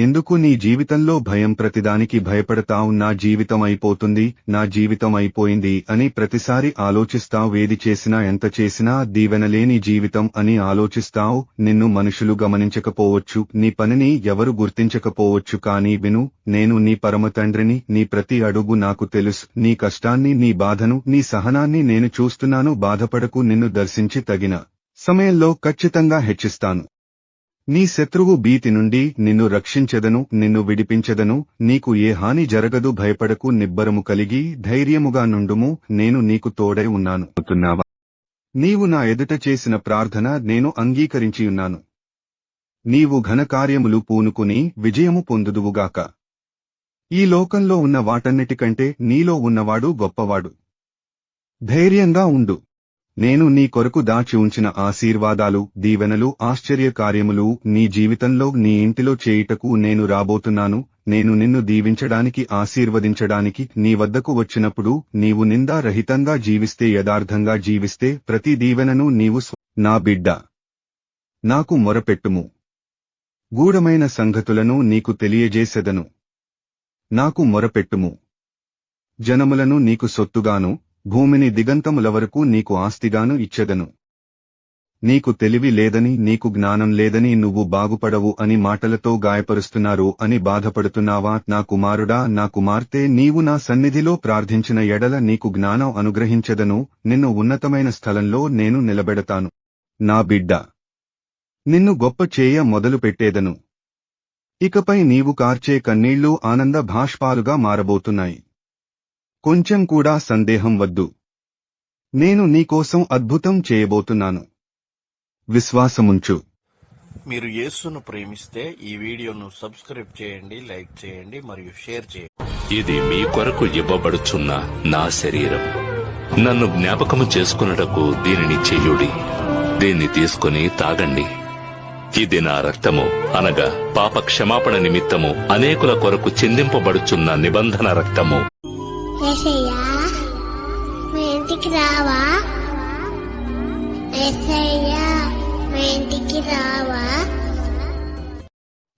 ఎందుకు నీ జీవితంలో భయం ప్రతిదానికి భయపడతావు నా జీవితం అయిపోతుంది నా జీవితం అయిపోయింది అని ప్రతిసారి ఆలోచిస్తావు ఏది చేసినా ఎంత చేసినా దీవెనలేని జీవితం అని ఆలోచిస్తావు నిన్ను మనుషులు గమనించకపోవచ్చు నీ పనిని ఎవరు గుర్తించకపోవచ్చు కానీ విను నేను నీ పరమ తండ్రిని నీ ప్రతి అడుగు నాకు తెలుసు నీ కష్టాన్ని నీ బాధను నీ సహనాన్ని నేను చూస్తున్నాను బాధపడకు నిన్ను దర్శించి తగిన సమయంలో ఖచ్చితంగా హెచ్చిస్తాను. నీ శత్రువు భీతి నుండి నిన్ను రక్షించెదను నిన్ను విడిపించెదను నీకు ఏ హాని జరగదు భయపడకు నిబ్బరము కలిగి ధైర్యముగా నుండుము నేను నీకు తోడై ఉన్నాను. అనుకున్నావా? నీవు నా ఎదుట చేసిన ప్రార్థన నేను అంగీకరించియున్నాను నీవు ఘనకార్యములు పూనుకుని విజయము పొందుదువుగాక. ఈ లోకంలో ఉన్న వాటన్నిటికంటే నీలో ఉన్నవాడు గొప్పవాడు. ధైర్యంగా ఉండు. నేను నీ కొరకు దాచి ఉంచిన ఆశీర్వాదాలు దీవెనలు ఆశ్చర్యకార్యములు నీ జీవితంలో నీ ఇంటిలో చేయుటకు నేను రాబోతున్నాను. నేను నిన్ను దీవించడానికి ఆశీర్వదించడానికి నీ వద్దకు వచ్చినప్పుడు నీవు నిందారహితంగా జీవిస్తే యథార్థంగా జీవిస్తే ప్రతి దీవెనను నీవు నా బిడ్డ నాకు మొరపెట్టుము. గూఢమైన సంగతులను నీకు తెలియజేసెదను. నాకు మొరపెట్టుము. జనములను నీకు సొత్తుగాను భూమిని దిగంతముల వరకు నీకు ఆస్తిగాను ఇచ్చెదను నీకు తెలివి లేదని నీకు జ్ఞానం లేదని నువ్వు బాగుపడవు అని మాటలతో గాయపరుస్తున్నారు అని బాధపడుతున్నావా? నా కుమారుడా నా కుమార్తె నీవు నా సన్నిధిలో ప్రార్థించిన ఎడల నీకు జ్ఞానం అనుగ్రహించెదను. నిన్ను ఉన్నతమైన స్థలంలో నేను నిలబెడతాను. నా బిడ్డ నిన్ను గొప్ప చేయ మొదలుపెట్టేదను ఇకపై నీవు కార్చే కన్నీళ్ళు ఆనంద భాష్పాలుగా మారబోతున్నాయి. కొంచెం కూడా సందేహం వద్దు. నేను నీకోసం అద్భుతం చేయబోతున్నాను. విశ్వాసముంచు. మీరు యేసును ప్రేమిస్తే ఈ వీడియోను సబ్స్క్రైబ్ చేయండి లైక్ చేయండి మరియు షేర్ చేయండి. ఇది మీ కొరకు ఇవ్వబడుచున్న నా శరీరం. నన్ను జ్ఞాపకము చేసుకున్నటకు దీనిని చెయ్యుడి దీన్ని తీసుకుని తాగండి. ఇది నా రక్తము అనగా పాప క్షమాపణ నిమిత్తము అనేకుల కొరకు చిందింపబడుచున్న నిబంధన రక్తము. ఏసయ్యా మా ఇంటికి రావా? ఏసయ్యా మా ఇంటికి రావా?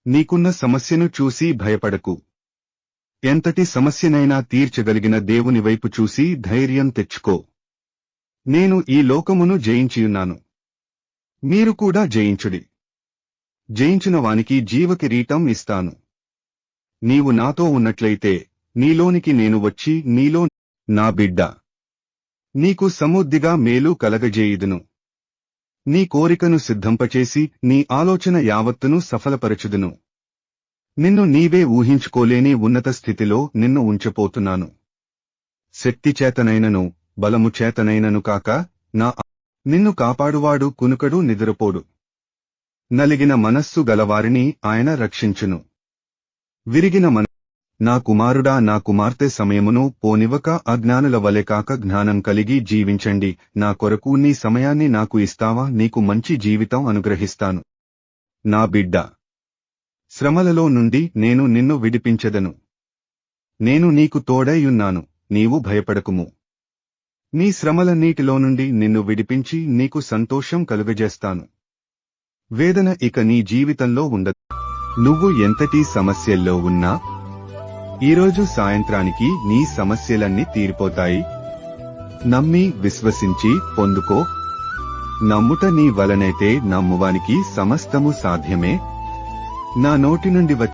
నీకున్న సమస్యను చూసి భయపడకు. ఎంతటి సమస్యనైనా తీర్చగలిగిన దేవుని వైపు చూసి ధైర్యం తెచ్చుకో. నేను ఈ లోకమును జయించియున్నాను. మీరు కూడా జయించుడి. జయించిన వానికి జీవకిరీటం ఇస్తాను. నీవు నాతో ఉన్నట్లయితే నీలోనికి నేను వచ్చి నీలో నా బిడ్డ. నీకు సమృద్ధిగా మేలు కలగజేయుదును. నీ కోరికను సిద్ధంపచేసి నీ ఆలోచన యావత్తును సఫలపరచుదును. నిన్ను నీవే ఊహించుకోలేని ఉన్నత స్థితిలో నిన్ను ఉంచపోతున్నాను శక్తి చేతనైనను బలము చేతనైనను కాక నా నిన్ను కాపాడువాడు కునుకడు నిద్రపోడు. నలిగిన మనస్సు గలవారిని ఆయన రక్షించును. విరిగిన మన నా కుమారుడా నా కుమార్తె సమయమును పోనివ్వక అజ్ఞానుల వలె కాక జ్ఞానం కలిగి జీవించండి. నా కొరకు నీ సమయాన్ని నాకు ఇస్తావా? నీకు మంచి జీవితం అనుగ్రహిస్తాను. నా బిడ్డ శ్రమలలో నుండి నేను నిన్ను విడిపించెదను. నేను నీకు తోడైయున్నాను నీవు భయపడకుము. నీ శ్రమలన్నిటిలో నుండి నిన్ను విడిపించి నీకు సంతోషం కలుగజేస్తాను. వేదన ఇక నీ జీవితంలో ఉండదు. నువ్వు ఎంతటి సమస్యల్లో ఉన్నా ఈరోజు సాయంత్రానికి నీ సమస్యలన్నీ తీరిపోతాయి. నమ్మి విశ్వసించి పొందుకో. నమ్ముట నీ వలనైతే నమ్మువానికి సమస్తము సాధ్యమే. నా నోటి నుండి